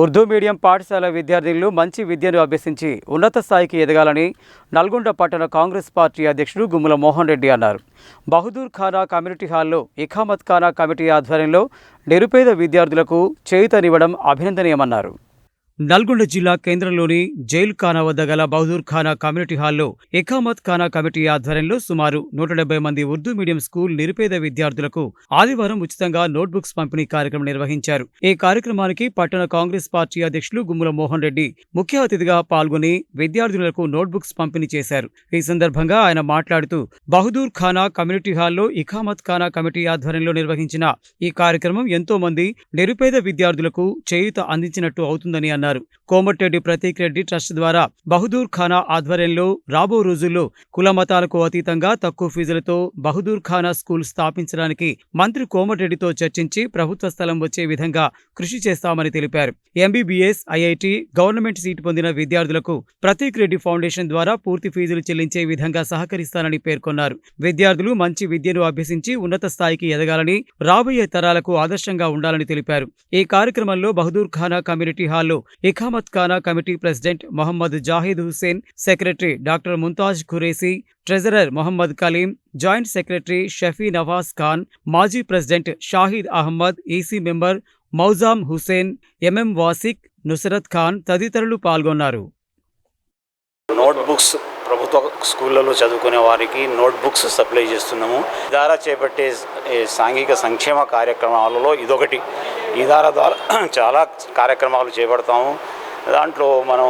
Urdu medium పాఠశాల విద్యార్థినులు మంచి విద్యను అభ్యసించి ఉన్నత స్థాయికి ఎదగాలని నల్గొండ పట్టణ కాంగ్రెస్ పార్టీ అధ్యక్షుడు గుమ్మల మోహన్ రెడ్డి అన్నారు. బహదూర్ ఖానా కమ్యూనిటీ హాల్లో ఇఖామత్ ఖానా కమిటీ ఆధ్వర్యంలో నిరుపేద విద్యార్థులకు చేయుతనివ్వడం అభినందనీయమన్నారు. నల్గొండ జిల్లా కేంద్రంలోని జైల్ ఖానా వద్ద గల బహదూర్ ఖానా కమ్యూనిటీ హాల్లో ఎకామత్ ఖానా కమిటీ ఆధ్వర్యంలో సుమారు నూట డెబ్బై మంది ఉర్దూ మీడియం స్కూల్ నిరుపేద విద్యార్థులకు ఆదివారం ఉచితంగా నోట్బుక్స్ పంపిణీ కార్యక్రమం నిర్వహించారు. ఈ కార్యక్రమానికి పట్టణ కాంగ్రెస్ పార్టీ అధ్యక్షులు గుమ్మల మోహన్ రెడ్డి ముఖ్య అతిథిగా పాల్గొని విద్యార్థులకు నోట్బుక్స్ పంపిణీ చేశారు. ఈ సందర్భంగా ఆయన మాట్లాడుతూ బహదూర్ ఖానా కమ్యూనిటీ హాల్లో ఇఖామత్ ఖానా కమిటీ ఆధ్వర్యంలో నిర్వహించిన ఈ కార్యక్రమం ఎంతో మంది నిరుపేద విద్యార్థులకు చేయూత అందించినట్టు అవుతుందని అన్నారు. కోమటిరెడ్డి ప్రతీక్ రెడ్డి ట్రస్ట్ ద్వారా బహదూర్ ఖానా ఆధ్వర్యంలో రాబో రోజుల్లో కుల మతాలకు అతీతంగా తక్కువ ఫీజులతో బహదూర్ ఖానా స్కూల్ స్థాపించడానికి మంత్రి కోమటిరెడ్డితో చర్చించి ప్రభుత్వ స్థలం వచ్చే విధంగా కృషి చేస్తామని తెలిపారు. ఎంబీబీఎస్ ఐఐటి గవర్నమెంట్ సీటు పొందిన విద్యార్థులకు ప్రతీక్ రెడ్డి ఫౌండేషన్ ద్వారా పూర్తి ఫీజులు చెల్లించే విధంగా సహకరిస్తానని పేర్కొన్నారు. విద్యార్థులు మంచి విద్యను అభ్యసించి ఉన్నత స్థాయికి ఎదగాలని రాబోయే తరాలకు ఆదర్శంగా ఉండాలని తెలిపారు. ఈ కార్యక్రమంలో బహదూర్ ఖానా కమ్యూనిటీ హాల్లో Iqamat Khana committee president Mohammed Zahid Hussain secretary doctor Mumtaz Qureshi treasurer Mohammed Kaleem joint secretary Shafi Nawaz Khan మాజీ president Shahid Ahmed EC member Mouzam Hussain MM Wasiq Nusrat Khan తదితరులు పాల్గొన్నారు. Notebooks ప్రభుత్వ స్కూళ్ళలో చదువుకునే వారికి notebooks supply చేస్తున్నాము. ద్వారా చేపట్టే సాంఘిక సంక్షేమ కార్యక్రమాలలో ఇదొకటి. ఇదారా ద్వారా చాలా కార్యక్రమాలు చేపడతాము. దాంట్లో మనం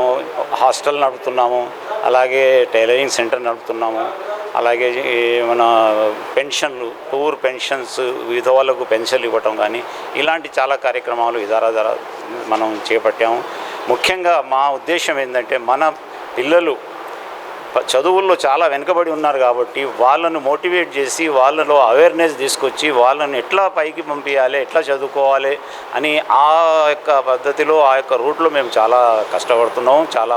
హాస్టల్ నడుపుతున్నాము అలాగే టైలరింగ్ సెంటర్ నడుపుతున్నాము అలాగే మన పెన్షన్లు టూర్ పెన్షన్స్ విధవలకు పెన్షన్లు ఇవ్వటం కానీ ఇలాంటి చాలా కార్యక్రమాలు ఇదారా ద్వారా మనం చేపట్టాము. ముఖ్యంగా మా ఉద్దేశం ఏంటంటే మన పిల్లలు చదువుల్లో చాలా వెనుకబడి ఉన్నారు కాబట్టి వాళ్ళను మోటివేట్ చేసి వాళ్ళలో అవేర్నెస్ తీసుకొచ్చి వాళ్ళని ఎట్లా పైకి పంపించాలి ఎట్లా చదువుకోవాలి అని ఆ యొక్క పద్ధతిలో ఆ యొక్క రూట్లో మేము చాలా కష్టపడుతున్నాం. చాలా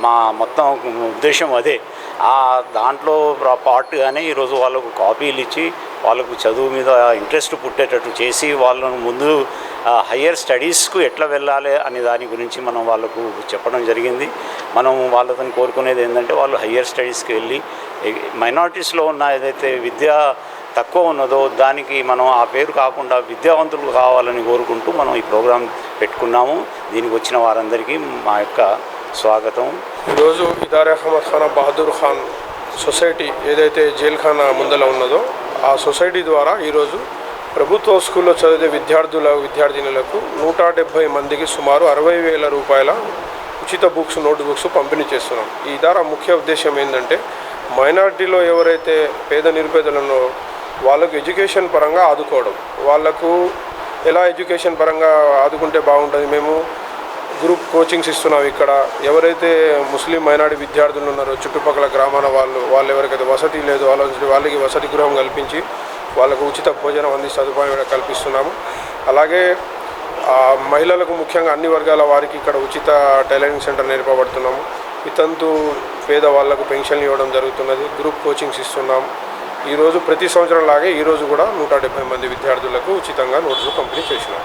మా మొత్తం ఉద్దేశం అదే. ఆ దాంట్లో పార్ట్గానే ఈరోజు వాళ్ళకు కాపీలు ఇచ్చి వాళ్ళకు చదువు మీద ఇంట్రెస్ట్ పుట్టేటట్టు చేసి వాళ్ళను ముందు హయ్యర్ స్టడీస్కు ఎట్లా వెళ్ళాలి అనే దాని గురించి మనం వాళ్ళకు చెప్పడం జరిగింది. మనం వాళ్ళతో కోరుకునేది ఏంటంటే వాళ్ళు హయ్యర్ స్టడీస్కి వెళ్ళి మైనారిటీస్లో ఉన్న ఏదైతే విద్య తక్కువ ఉన్నదో దానికి మనం ఆ పేరు కాకుండా విద్యావంతులు కావాలని కోరుకుంటూ మనం ఈ ప్రోగ్రాం పెట్టుకున్నాము. దీనికి వచ్చిన వారందరికీ మా యొక్క స్వాగతం. ఈరోజు ఇదార్ అహ్మద్ ఖాన్ బహదూర్ ఖాన్ సొసైటీ ఏదైతే జైల్ ఖానా ముందల ఉన్నదో ఆ సొసైటీ ద్వారా ఈరోజు ప్రభుత్వ స్కూల్లో చదివే విద్యార్థుల విద్యార్థినులకు నూట డెబ్భై మందికి సుమారు అరవై వేల రూపాయల ఉచిత బుక్స్ నోట్ బుక్స్ పంపిణీ చేస్తున్నాం. ఈ ద్వారా ముఖ్య ఉద్దేశం ఏంటంటే మైనారిటీలో ఎవరైతే పేద నిరుపేదలను వాళ్ళకు ఎడ్యుకేషన్ పరంగా ఆదుకోవడం. వాళ్ళకు ఎలా ఎడ్యుకేషన్ పరంగా ఆదుకుంటే బాగుంటుంది? మేము గ్రూప్ కోచింగ్స్ ఇస్తున్నాం ఇక్కడ. ఎవరైతే ముస్లిం మైనార్టీ విద్యార్థులు ఉన్నారో చుట్టుపక్కల గ్రామాల వాళ్ళు వాళ్ళు ఎవరికైతే వసతి లేదో వాళ్ళ వాళ్ళకి వసతి గృహం కల్పించి వాళ్ళకు ఉచిత భోజనం అంది సదుపాయం కూడా కల్పిస్తున్నాము. అలాగే మహిళలకు ముఖ్యంగా అన్ని వర్గాల వారికి ఇక్కడ ఉచిత టైలరింగ్ సెంటర్ నేర్పబడుతున్నాము. ఇతంతు పేద వాళ్ళకు పెన్షన్లు ఇవ్వడం జరుగుతున్నది. గ్రూప్ కోచింగ్స్ ఇస్తున్నాం ఈరోజు ప్రతి సంవత్సరం లాగే ఈరోజు కూడా నూట డెబ్బై మంది విద్యార్థులకు ఉచితంగా నోట్స్ పంపిణీ చేసినాం